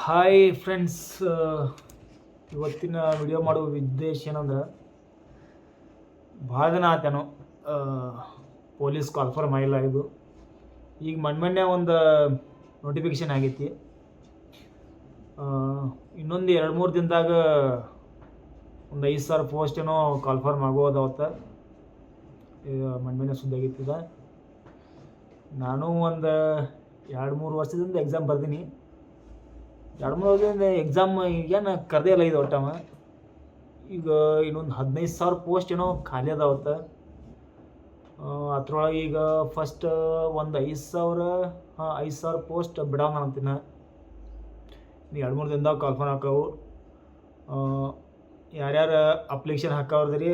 Hi friends ಇವತ್ತಿನ video ಮಾಡುವ ಉದ್ದೇಶ ಏನಂದ್ರೆ, ಭಾಳ ದಿನ ಆತೇನೋ ಪೊಲೀಸ್ ಕಾನ್ಫರ್ಮ್ ಆಗಿಲ್ಲ ಇದು ಈಗ ಮೊನ್ನೆ ಒಂದು ನೋಟಿಫಿಕೇಶನ್ ಆಗೈತಿ. ಇನ್ನೊಂದು ಎರಡು ಮೂರು ದಿನದಾಗ ಒಂದು ಐದು ಸಾವಿರ ಪೋಸ್ಟ್ ಏನೋ ಕಾನ್ಫರ್ಮ್ ಆಗೋದು ಅವತ್ತು ಮೊನ್ನೆ ಸುದ್ದಿ ಆಗೈತಿದ ನಾನು ಒಂದು ಎರಡು ಮೂರು ವರ್ಷದಿಂದ ಎಕ್ಸಾಮ್ ಬರ್ದೀನಿ. ಎರಡು ಮೂರು ವರ್ಷದಿಂದ ಎಕ್ಸಾಮ್ ಈಗೇನು ಕರೆದೇ ಇಲ್ಲ ಇದು ಒಟ್ಟವ ಈಗ ಇನ್ನೊಂದು ಹದಿನೈದು ಸಾವಿರ ಪೋಸ್ಟ್ ಏನೋ ಖಾಲಿ ಅದಾವತ್ತ. ಅದ್ರೊಳಗೆ ಈಗ ಫಸ್ಟ್ ಒಂದು ಐದು ಸಾವಿರ, ಹಾಂ, ಐದು ಸಾವಿರ ಪೋಸ್ಟ್ ಬಿಡೋಣ ಅಂತೀನ. ನೀ ಎರಡು ಮೂರು ದಿನದಾಗ ಕಾಲ್ಫರ್ ಹಾಕವು. ಯಾರ್ಯಾರು ಅಪ್ಲಿಕೇಶನ್ ಹಾಕವ್ರದ್ರಿ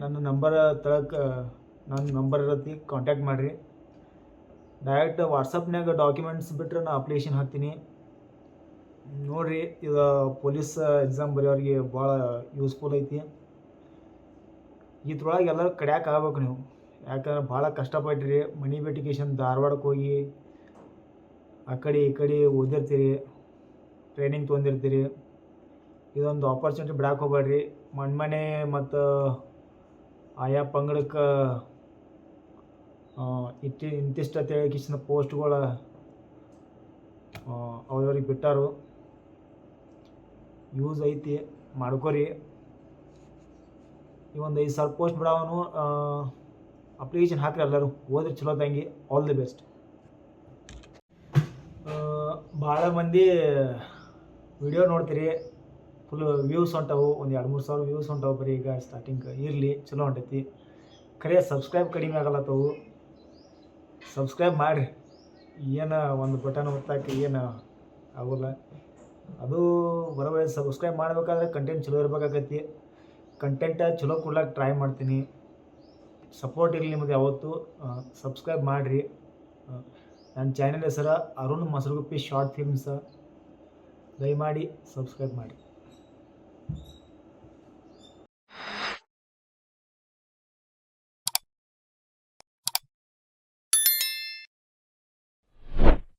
ನನ್ನ ನಂಬರ್ ತಳಕ್ಕೆ ನನ್ನ ನಂಬರ್ ಇರತ್ತಿ ಕಾಂಟ್ಯಾಕ್ಟ್ ಮಾಡಿರಿ. ಡೈರೆಕ್ಟ್ ವಾಟ್ಸಪ್ನಾಗ ಡಾಕ್ಯುಮೆಂಟ್ಸ್ ಬಿಟ್ಟರೆ ನಾನು ಅಪ್ಲಿಕೇಶನ್ ಹಾಕ್ತೀನಿ. ನೋಡಿರಿ ಇದು ಪೊಲೀಸ್ ಎಕ್ಸಾಮ್ ಬರೆಯೋರಿಗೆ ಭಾಳ ಯೂಸ್ಫುಲ್ ಐತಿ. ಇದ್ರೊಳಗೆ ಎಲ್ಲರೂ ಕಡ್ಯಾಕ ಆಗ್ಬೇಕು ನೀವು. ಯಾಕಂದ್ರೆ ಭಾಳ ಕಷ್ಟಪಟ್ಟಿರಿ ಮನಿ ಬೆಟಿಕೇಶನ್ ಧಾರವಾಡಕ್ಕೆ ಹೋಗಿ, ಆ ಕಡೆ ಈ ಕಡೆ ಓದಿರ್ತೀರಿ ಟ್ರೈನಿಂಗ್ ತೊಗೊಂಡಿರ್ತೀರಿ ಇದೊಂದು ಆಪರ್ಚುನಿಟಿ ಬಿಡಕ್ಕೆ ಹೋಗ್ಬೇಡ್ರಿ. ಮಣ್ಮನೆ ಮತ್ತು ಆಯಾ ಪಂಗಡಕ್ಕೆ ಇಟ್ಟಿ ಇಂತಿಷ್ಟು ಪೋಸ್ಟ್ಗಳು ಪೋಸ್ಟ್ಗಳ ಅವ್ರವ್ರಿಗೆ ಬಿಟ್ಟಾರು. ಯೂಸ್ ಐತಿ, ಮಾಡ್ಕೊರಿ. ಈ ಒಂದು ಐದು ಸಾವಿರ ಪೋಸ್ಟ್ ಬಿಡವನು ಅಪ್ಲಿಕೇಶನ್ ಹಾಕ್ರಿ ಎಲ್ಲರೂ. ಓದ್ರಿ, ಚಲೋ ತಂಗಿ. ಆಲ್ ದಿ ಬೆಸ್ಟ್ ಭಾಳ ಮಂದಿ ವಿಡಿಯೋ ನೋಡ್ತೀರಿ. ಫುಲ್ ವ್ಯೂಸ್ ಹೊಂಟವು. ಒಂದು ಎರಡು ಮೂರು ಸಾವಿರ ವ್ಯೂಸ್ ಹೊಂಟವು ಬರೀ. ಈಗ ಸ್ಟಾರ್ಟಿಂಗ್ ಇರಲಿ, ಚಲೋ ಹೊಂಟೈತಿ. ಖರೆ ಸಬ್ಸ್ಕ್ರೈಬ್ ಕಡಿಮೆ ಆಗಲ್ಲತ್ತವು ಸಬ್ಸ್ಕ್ರೈಬ್ ಮಾಡಿರಿ. ಏನು ಒಂದು ಬಟನ್ ಒತ್ತಾಕಿ ಏನು ಆಗೋಲ್ಲ. ಅದು ಬರೋಬ್ಬರಿ ಸಬ್ಸ್ಕ್ರೈಬ್ ಮಾಡಬೇಕಾದ್ರೆ ಕಂಟೆಂಟ್ ಚಲೋ ಇರಬೇಕಾಗತ್ತಿ ಕಂಟೆಂಟ ಚಲೋ ಕೊಡ್ಲಾಕ ಟ್ರೈ ಮಾಡ್ತೀನಿ. ಸಪೋರ್ಟ್ ಇರಲಿ ನಿಮಗೆ ಯಾವತ್ತು. ಸಬ್ಸ್ಕ್ರೈಬ್ ಮಾಡಿರಿ. ನನ್ನ ಚಾನೆಲ್ ಹೆಸರು ಅರುಣ್ ಮಸರುಗುಪ್ಪಿ ಶಾರ್ಟ್ ಫಿಲ್ಮ್ಸ ದಯಮಾಡಿ ಸಬ್ಸ್ಕ್ರೈಬ್ ಮಾಡಿ